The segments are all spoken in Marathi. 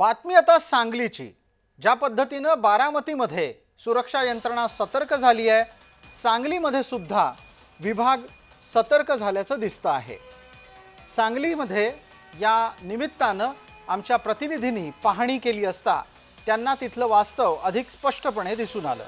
बातमी आता सांगलीची ज्या पद्धतीनं बारामतीमध्ये सुरक्षा यंत्रणा सतर्क झाली आहे सांगलीमध्ये सुद्धा विभाग सतर्क झाल्याचं दिसतं आहे. सांगलीमध्ये या निमित्तानं आमच्या प्रतिनिधींनी पाहणी केली असता त्यांना तिथलं वास्तव अधिक स्पष्टपणे दिसून आलं.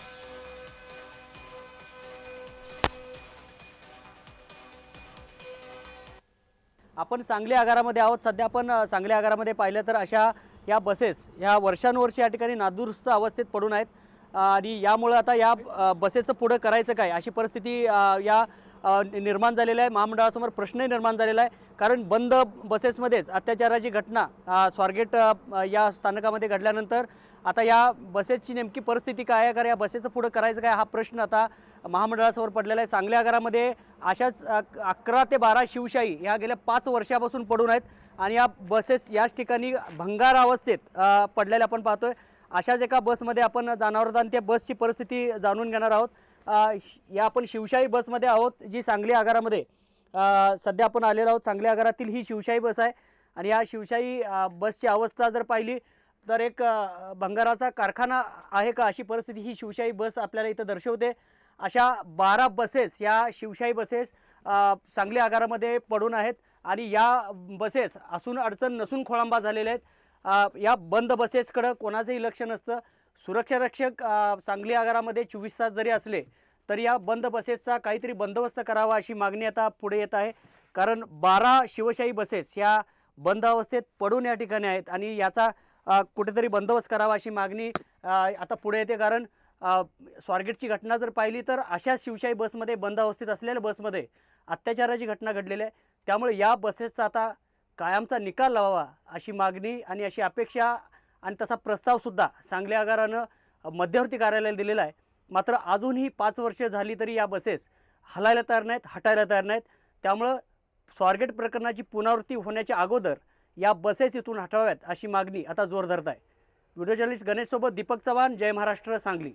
आपण सांगली आगारामध्ये आहोत. सध्या आपण सांगली आगारामध्ये पाहिलं तर अशा या बसेस ह्या वर्षानुवर्ष या ठिकाणी नादुरुस्त अवस्थेत पडून आहेत. आणि यामुळं आता या बसेसचं पुढं करायचं काय? अशी परिस्थिती या निर्माण झालेला आहे. महामंडळासमोर प्रश्नही निर्माण झालेला आहे. कारण बंद बसेसमध्येच अत्याचाराची घटना स्वारगेट या स्थानकामध्ये घडल्यानंतर आता या बसेसची नेमकी परिस्थिती काय आहे? कारण या बसेसचं पुढं करायचं काय? हा प्रश्न आता महामंडळासमोर पडलेला आहे. सांगली आगारामध्ये अशाच अकरा ते बारा शिवशाही ह्या गेल्या पाच वर्षापासून पडून आहेत आणि या बसेस याच ठिकाणी भंगार अवस्थेत पडलेल्या आपण पाहतोय. अशाच एका बसमध्ये आपण जाणार आहोत आणि त्या बसची परिस्थिती जाणून घेणार आहोत. या आपण शिवशाही बसमध्ये आहोत जी सांगली आगारामध्ये. सध्या आपण आलेलो आहोत सांगली आगारातील ही शिवशाही बस आहे. आणि या शिवशाही बसची अवस्था जर पाहिली तर एक भंगाराचा कारखाना आहे का अशी परिस्थिती ही शिवशाही बस आपल्याला इथं दर्शवते. अशा बारा बसेस या शिवशाही बसेस सांगली आगारामध्ये पडून आहेत. आणि या बसेस असून अडचण नसून खोळंबा झालेल्या आहेत. या बंद बसेसकडं कोणाचंही लक्ष नसतं. सुरक्षा रक्षक सांगली आगारामध्ये चोवीस तास जरी असले तरी या बंद बसेसचा काहीतरी बंदोबस्त करावा अशी मागणी आता पुढे येत आहे. कारण बारा शिवशाही बसेस या बंद अवस्थेत पडून या ठिकाणी आहेत आणि याचा कुठेतरी बंदोबस्त करावा अशी मागणी आता पुढे येते. कारण स्वारगेटची घटना जर पाहिली तर अशा शिवशाही बसमध्ये बंद अवस्थेत असलेल्या बसमध्ये अत्याचाराची घटना घडलेली आहे. त्यामुळे या बसेसचा आता कायमचा निकाल लावावा अशी मागणी आणि अशी अपेक्षा आणि तसा प्रस्तावसुद्धा सांगली आगारानं मध्यवर्ती कार्यालयाला दिलेला आहे. मात्र अजूनही पाच वर्षे झाली तरी या बसेस हलायला तयार नाहीत हटायला तयार नाहीत. त्यामुळं स्वारगेट प्रकरणाची पुनरावृत्ती होण्याच्या अगोदर या बसेस इथून हटवाव्यात अशी मागणी आता जोर धरत आहे. व्हिडिओ जर्नलिस्ट गणेशसोबत दीपक चव्हाण जय महाराष्ट्र सांगली.